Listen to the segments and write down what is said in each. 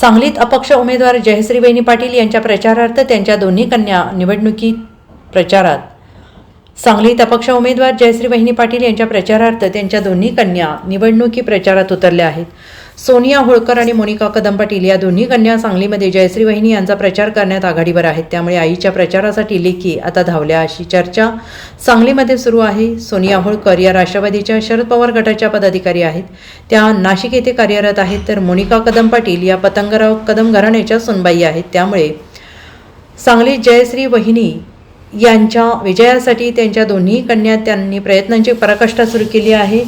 सांगलीत अपक्ष उमेदवार जयश्री वहिनी पाटील यांच्या प्रचारार्थ त्यांच्या दोन्ही कन्या निवडणुकीत प्रचारात. सांगलीत अपक्ष उमेदवार जयश्री वहिनी पाटील यांच्या प्रचारार्थ त्यांच्या दोन्ही कन्या निवडणुकी प्रचारात उतरल्या आहेत. सोनिया होळकर आणि मोनिका कदम पाटील या दोन्ही कन्या सांगलीमध्ये जयश्री वहिनी यांचा प्रचार करण्यात आघाडीवर आहेत. त्यामुळे आईच्या प्रचारासाठी लेखी आता धावल्या अशी चर्चा सांगलीमध्ये सुरू आहे. सोनिया होळकर या राष्ट्रवादीच्या शरद पवार गटाच्या पदाधिकारी आहेत. त्या नाशिक येथे कार्यरत आहेत. तर मोनिका कदम पाटील या पतंगराव कदम घराण्याच्या सुनबाई आहेत. त्यामुळे सांगलीत जयश्री वहिनी यांच्या विजयासाठी त्यांच्या दोन्ही कन्या त्यांनी प्रयत्नांची पराकाष्ठा सुरू केली आहे.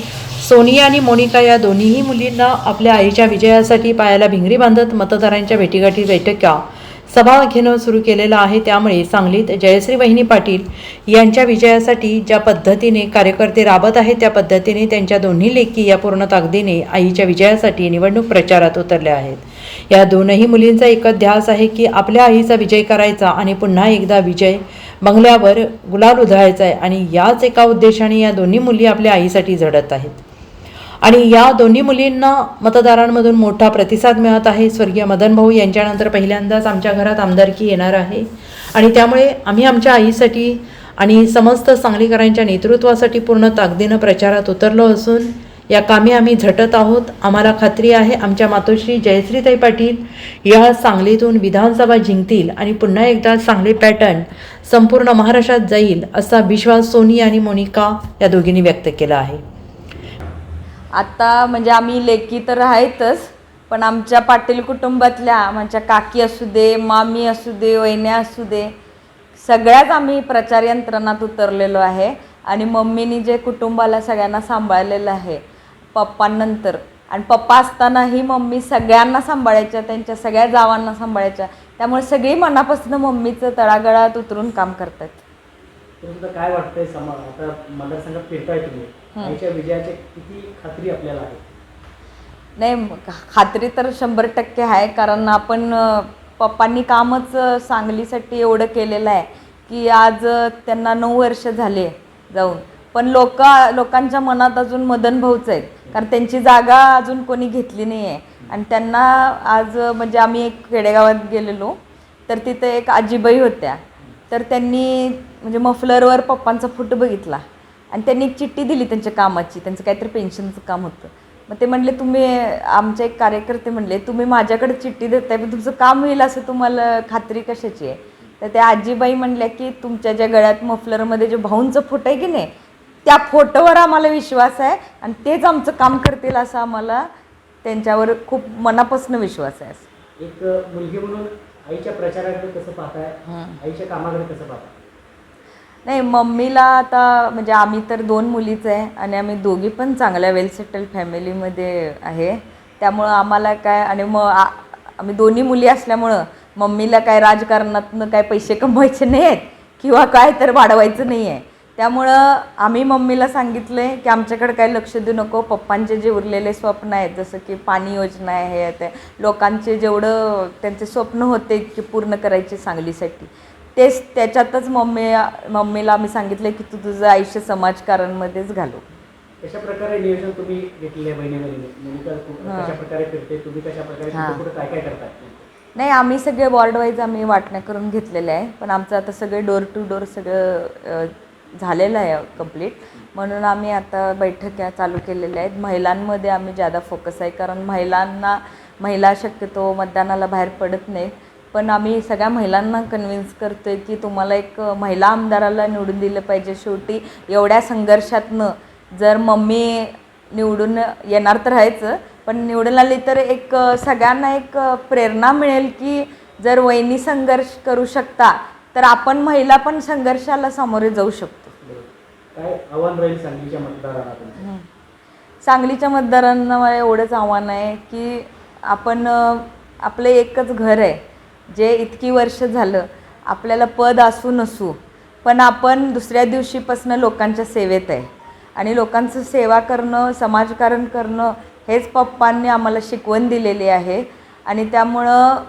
सोनिया आणि मोनिका या दोन्हीही मुलींना आपल्या आईच्या विजयासाठी पायाला भिंगरी बांधत मतदारांच्या भेटीगाठी बैठका सभा घेणं सुरू केलेलं आहे. त्यामुळे सांगलीत जयश्री वहिनी पाटील यांच्या विजयासाठी ज्या पद्धतीने कार्यकर्ते राबत आहेत त्या पद्धतीने त्यांच्या दोन्ही लेखी या पूर्ण ताकदीने आईच्या विजयासाठी निवडणूक प्रचारात उतरल्या आहेत. या दोनही मुलींचा एकच ध्यास आहे की आपल्या आईचा विजय करायचा आणि पुन्हा एकदा विजय बंगल्यावर गुलाल उधळायचा आहे आणि याच एका उद्देशाने या दोन्ही मुली आपल्या आईसाठी झडत आहेत. आणि या दोन्ही मुलींना मतदारांमधून मोठा प्रतिसाद मिळत आहे. स्वर्गीय मदन भाऊ यांच्यानंतर पहिल्यांदाच आमच्या घरात आमदारकी येणार आहे. आणि त्यामुळे आम्ही आमच्या आईसाठी आणि समस्त सांगलीकरांच्या नेतृत्वासाठी पूर्ण ताकदीनं प्रचारात उतरलो असून या कामी आम्ही झटत आहोत. आम्हाला खात्री आहे आमच्या मातोश्री जयश्रीताई पाटील या सांगलीतून विधानसभा जिंकतील आणि पुन्हा एकदा सांगली पॅटर्न संपूर्ण महाराष्ट्रात जाईल असा विश्वास सोनी आणि मोनिका या दोघींनी व्यक्त केला आहे. आता म्हणजे आम्ही लेकी तर आहेतच पण आमच्या पाटील कुटुंबातल्या आमच्या काकी असू दे मामी असू दे वहिन्या असू दे सगळ्याच आम्ही प्रचार यंत्रणात उतरलेलो आहे आणि मम्मीनी जे कुटुंबाला सगळ्यांना सांभाळलेलं आहे पप्पांनंतर. आणि पप्पा असतानाही मम्मी सगळ्यांना सांभाळायच्या त्यांच्या सगळ्या जावांना सांभाळायच्या. त्यामुळे सगळी मनापासून मम्मीचं तळागळात उतरून काम करतात तुमचं काय वाटतंय समा आता मतदारसंघात फिरताय तुम्ही. आईच्या विजयाची किती खात्री आपल्याला आहे? नाही खात्री तर शंभर टक्के आहे कारण आपण पप्पांनी कामच सांगलीसाठी एवढं केलेलं आहे की आज त्यांना नऊ वर्ष झाले जाऊन. पण लोक लोकांच्या मनात अजून मदन भाऊच आहेत कारण त्यांची जागा अजून कोणी घेतली नाही आहे आणि त्यांना आज म्हणजे आम्ही एक खेडेगावात गेलेलो तर तिथे एक आजीबाई होत्या. तर त्यांनी म्हणजे मफलरवर पप्पांचा फोटो बघितला. आणि त्यांनी एक चिठ्ठी दिली त्यांच्या कामाची त्यांचं काहीतरी पेन्शनचं काम होतं. मग ते म्हणले तुम्ही आमचे एक कार्यकर्ते म्हणले तुम्ही माझ्याकडे चिठ्ठी देताय पण तुमचं काम होईल असं तुम्हाला खात्री कशाची आहे? तर त्या आजीबाई म्हणल्या की तुमच्या ज्या गळ्यात मफलरमध्ये जे भाऊंचं फोटो आहे की नाही त्या फोटोवर आम्हाला विश्वास आहे आणि तेच आमचं काम करतील असं आम्हाला त्यांच्यावर खूप मनापासून विश्वास आहे. एक मुलगी म्हणून आईच्या प्रचाराकडे कसं पाहताय? आईच्या कामाकडे कसं पाहताय? नाही मम्मीला आता म्हणजे आम्ही तर दोन मुलीच आहे आणि आम्ही दोघी पण चांगल्या वेल सेटल फॅमिलीमध्ये आहे. त्यामुळं आम्हाला काय आणि मग आम्ही दोन्ही मुली असल्यामुळं मम्मीला काय राजकारणातनं काय पैसे कमवायचे नाही आहेत किंवा काय तर वाढवायचं नाही आहे त्यामुळं आम्ही मम्मीला सांगितलं आहे की आमच्याकडे काय लक्ष देऊ नको. पप्पांचे जे उरलेले स्वप्न आहेत जसं की पाणी योजना आहे हे ते लोकांचे जेवढं त्यांचे स्वप्न होते की पूर्ण करायचे सांगलीसाठी तेच त्याच्यातच मम्मी मम्मीला आम्ही सांगितलं की तू तुझं आयुष्य समाजकारांमध्येच घालू कशा प्रकारे नियोजन तुम्ही घेतले बहिणी बहिणी मुलीका कशा प्रकारे फिरते तुम्ही कशा प्रकारे हां. कुठे काय काय करताय नाही आम्ही सगळे वॉर्ड वाईज आम्ही वाटण्या करून घेतलेल्या आहे पण आमचं आता सगळे डोर टू डोर सगळं झालेलं आहे कंप्लीट म्हणून आम्ही आता बैठका चालू केलेल्या आहेत. महिलांमध्ये आम्ही जादा फोकस आहे कारण महिलांना महिला शक्यतो मतदानाला बाहेर पडत नाहीत. पण आम्ही सगळ्या महिलांना कन्व्हिन्स करतोय की तुम्हाला एक महिला आमदाराला निवडून दिलं पाहिजे शेवटी. एवढ्या संघर्षातनं जर मम्मी निवडून येणार तर राहायचं पण निवडून आली तर एक सगळ्यांना एक प्रेरणा मिळेल की जर वहिनी संघर्ष करू शकता तर आपण महिला पण संघर्षाला सामोरे जाऊ शकतो. सांगलीच्या मतदारांना? एवढंच आव्हान आहे की आपण आपलं एकच घर आहे. जे इतकी वर्ष झालं आपल्याला पद असू नसू पण आपण दुसऱ्या दिवशीपासून लोकांच्या सेवेत आहे. आणि लोकांचं सेवा करणं समाजकारण करणं हेच पप्पांनी आम्हाला शिकवण दिलेली आहे. आणि त्यामुळं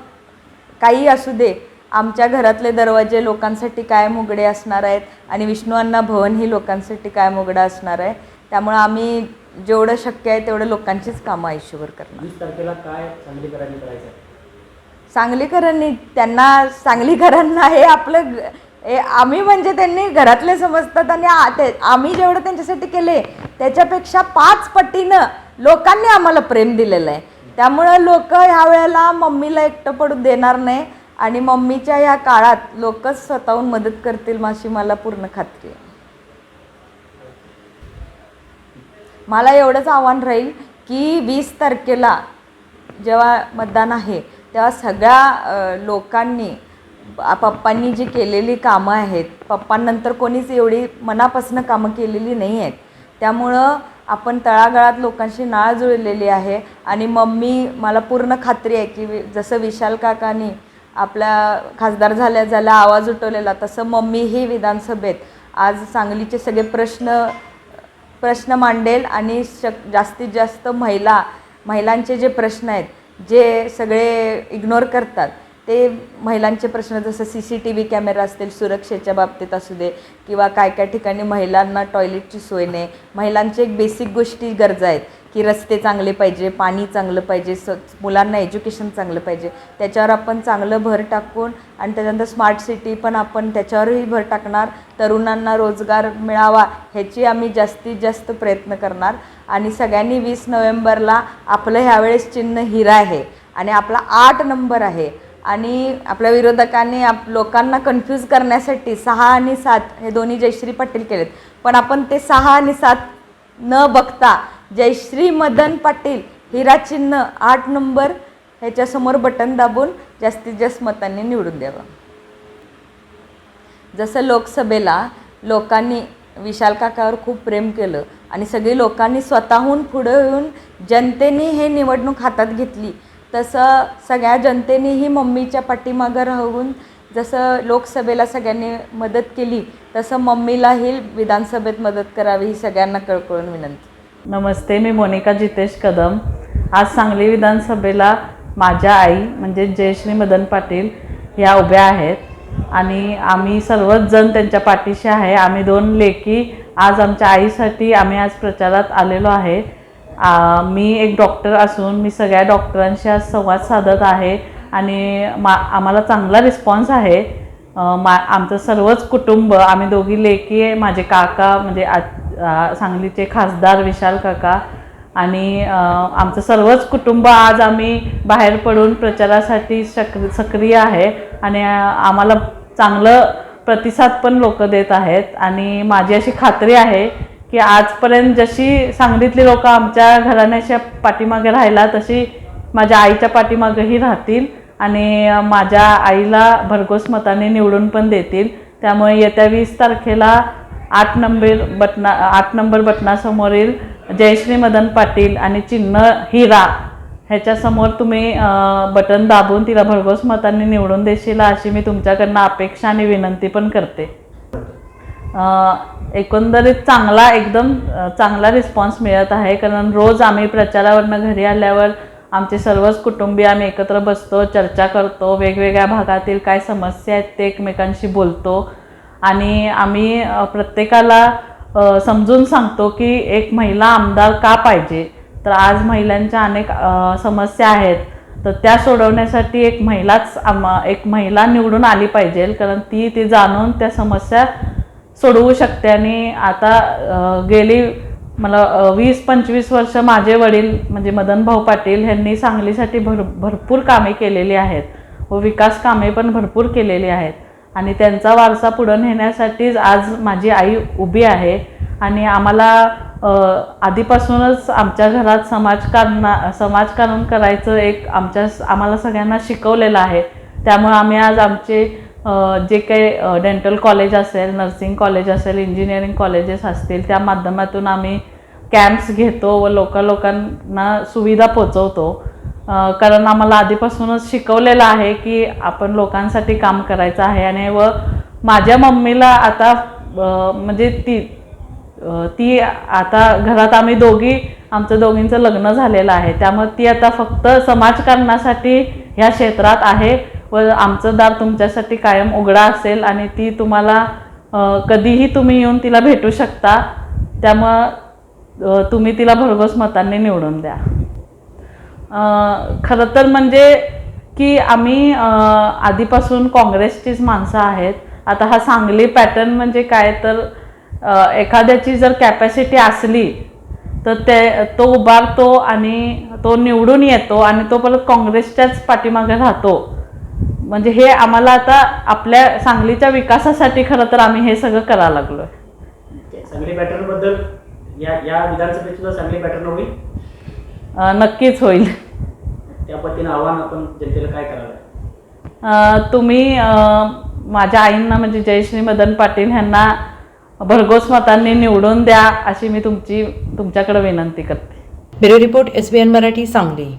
काही असू दे आमच्या घरातले दरवाजे लोकांसाठी कायम उघडे असणार आहेत आणि विष्णू अण्णा भवन ही लोकांसाठी कायम उघडं असणार आहे. त्यामुळं आम्ही जेवढं शक्य आहे तेवढं लोकांचीच कामं आयुष्यभर करणार. तारखेला काय करायचं? सांगलीकरांनी त्यांना सांगलीकरांना हे आपलं ए हे आम्ही म्हणजे त्यांनी घरातले समजतात आणि ते- आम्ही जेवढं त्यांच्यासाठी केले त्याच्यापेक्षा पाच पटीनं लोकांनी आम्हाला प्रेम दिलेलं आहे त्यामुळं लोक ह्या वेळेला मम्मीला एकटं पडू देणार नाही आणि मम्मीच्या या काळात लोकच स्वतःहून मदत करतील माशी मला पूर्ण खात्री आहे. मला एवढंच आव्हान राहील की वीस तारखेला जेव्हा मतदान आहे तेव्हा सगळ्या लोकांनी पप्पांनी जी केलेली कामं आहेत पप्पांनंतर कोणीच एवढी मनापासून कामं केलेली नाही आहेत त्यामुळं आपण तळागाळात लोकांशी नाळ जुळलेली आहे आणि मम्मी मला पूर्ण खात्री आहे की वि- जसं विशाल काकांनी आपल्या खासदार झाल्या झाल्या आवाज उठवलेला तसं मम्मीही विधानसभेत आज सांगलीचे सगळे प्रश्न प्रश्न मांडेल आणि शक जास्तीत जास्त महिला महिलांचे जे प्रश्न आहेत जे सगळे इग्नोर करतात ते महिलांचे प्रश्न जसं C C T V camera असतील सुरक्षेच्या बाबतीत असू दे किंवा काय काय ठिकाणी महिलांना टॉयलेटची सोय नाही महिलांचे एक बेसिक गोष्टी गरजा आहेत. की रस्ते चांगले पाहिजे पाणी चांगलं पाहिजे स मुलांना एज्युकेशन चांगलं पाहिजे. त्याच्यावर आपण चांगलं भर टाकून आणि त्याच्यानंतर स्मार्ट सिटी पण आपण त्याच्यावरही भर टाकणार. तरुणांना रोजगार मिळावा ह्याची आम्ही जास्तीत जास्त प्रयत्न करणार. आणि सगळ्यांनी वीस नोव्हेंबरला आपलं ह्यावेळेस चिन्ह हिरा आहे आणि आपला आठ नंबर आहे. आणि आपल्या विरोधकांनी आप लोकांना कन्फ्यूज करण्यासाठी सहा आणि सात हे दोन्ही जयश्री पाटील केलेत. पण आपण ते सहा आणि सात न बघता जयश्री मदन पाटील हिरा चिन्ह आठ नंबर ह्याच्यासमोर बटन दाबून जास्तीत जास्त मतांनी निवडून द्यावं. जसं लोकसभेला लोकांनी विशाल काकावर खूप प्रेम केलं आणि सगळी लोकांनी स्वतःहून पुढं येऊन जनतेने हे निवडणूक हातात घेतली तसं सगळ्या जनतेनेही मम्मीच्या पाठीमागं राहून जसं लोकसभेला सगळ्यांनी मदत केली तसं मम्मीलाही विधानसभेत मदत करावी ही सगळ्यांना कळकळून विनंती. नमस्ते मी मोनिका जितेश कदम. आज सांगली विधानसभेला माझ्या आई म्हणजे जयश्री मदन पाटील ह्या उभ्या आहेत. आणि आम्ही सर्वच जण त्यांच्या पाठीशी आहे. आम्ही दोन लेकी आज आमच्या आईसाठी आम्ही आज प्रचारात आलेलो आहे. मी एक डॉक्टर असून मी सगळ्या डॉक्टरांशी आज संवाद साधत आहे आणि मा आम्हाला चांगला रिस्पॉन्स आहे. मा आमचं सर्वच कुटुंब आम्ही दोघी लेकी आहे माझे काका म्हणजे आ- सांगलीचे खासदार विशाल काका आणि आमचं सर्वच कुटुंब आज आम्ही बाहेर पडून प्रचारासाठी सक सक्रिय आहे आणि आम्हाला चांगलं प्रतिसाद पण लोक देत आहेत. आणि माझी अशी खात्री आहे की आजपर्यंत जशी सांगलीतली लोक आमच्या घराण्याच्या पाठीमागे राहिला तशी माझ्या आईच्या पाठीमागेही राहतील आणि माझ्या आईला भरघोस मताने निवडून पण देतील. त्यामुळे येत्या वीस तारखेला आठ नंबर बटना आठ नंबर बटनासमोरील जयश्री मदन पाटील आणि चिन्ह हिरा ह्याच्यासमोर तुम्ही बटन दाबून तिला भरघोस मतांनी निवडून देशील अशी मी तुमच्याकडनं अपेक्षा आणि विनंती पण करते. एकंदरीत चांगला एकदम चांगला रिस्पॉन्स मिळत आहे. कारण रोज आम्ही प्रचारावरनं घरी आल्यावर आमचे सर्वच कुटुंबीय आम्ही एकत्र बसतो चर्चा करतो वेगवेगळ्या भागातील काय समस्या आहेत ते एकमेकांशी बोलतो. आणि आम्ही प्रत्येकाला समजून सांगतो की एक महिला आमदार का पाहिजे? तर आज महिलांच्या अनेक समस्या आहेत. तर त्या सोडवण्यासाठी एक महिलाच आम एक महिला निवडून आली पाहिजे कारण ती ते जाणून त्या समस्या सोडवू शकते. आणि आता गेली मला वीस पंचवीस वर्ष माझे वडील म्हणजे मदन भाऊ पाटील यांनी सांगलीसाठी भर भरपूर कामे केलेली आहेत. व विकास कामे पण भरपूर केलेली आहेत. आणि त्यांचा वारसा पुढं नेण्यासाठीच आज माझी आई उभी आहे. आणि आम्हाला आधीपासूनच आमच्या घरात समाजकारणा समाजकारण करायचं एक आमच्या आम्हाला सगळ्यांना शिकवलेलं आहे. त्यामुळे आम्ही आज आमचे जे काही डेंटल कॉलेज असेल नर्सिंग कॉलेज असेल इंजिनिअरिंग कॉलेजेस असतील त्या माध्यमातून आम्ही कॅम्प्स घेतो व लोक लोकांना सुविधा पोचवतो कारण आम्हाला आधीपासूनच शिकवलेलं आहे की आपण लोकांसाठी काम करायचं आहे आणि व माझ्या मम्मीला आता म्हणजे ती ती आता घरात आम्ही दोघी आमचं दोघींचं लग्न झालेलं आहे. त्यामुळे ती आता फक्त समाजकारणासाठी ह्या क्षेत्रात आहे व आमचं दार तुमच्यासाठी कायम उघडा असेल आणि ती तुम्हाला कधीही तुम्ही येऊन तिला भेटू शकता. त्यामुळं तुम्ही तिला भरघोस मतांनी निवडून द्या. खरं तर म्हणजे की आम्ही आधीपासून काँग्रेसचीच माणसं आहेत. आता हा सांगली पॅटर्न म्हणजे काय तर एखाद्याची जर कॅपॅसिटी असली तर ते तो उभारतो आणि तो निवडून येतो आणि तो परत काँग्रेसच्याच पाठीमागे राहतो. म्हणजे हे आम्हाला आता आपल्या सांगलीच्या विकासासाठी खरं तर आम्ही हे सगळं करायला लागलो सांगली पॅटर्नबद्दल या या विधानसभेत सुद्धा सांगली पॅटर्न होईल? नक्कीच होईल. त्या पद्धतीनं आव्हान आपण जनतेला काय करावं? अं, तुम्ही माझ्या आईंना म्हणजे जयश्री मदन पाटील ह्यांना भरघोस मतांनी निवडून द्या अशी मी तुमची तुमच्याकडे विनंती करते. Bureau report S B N Marathi Sangli.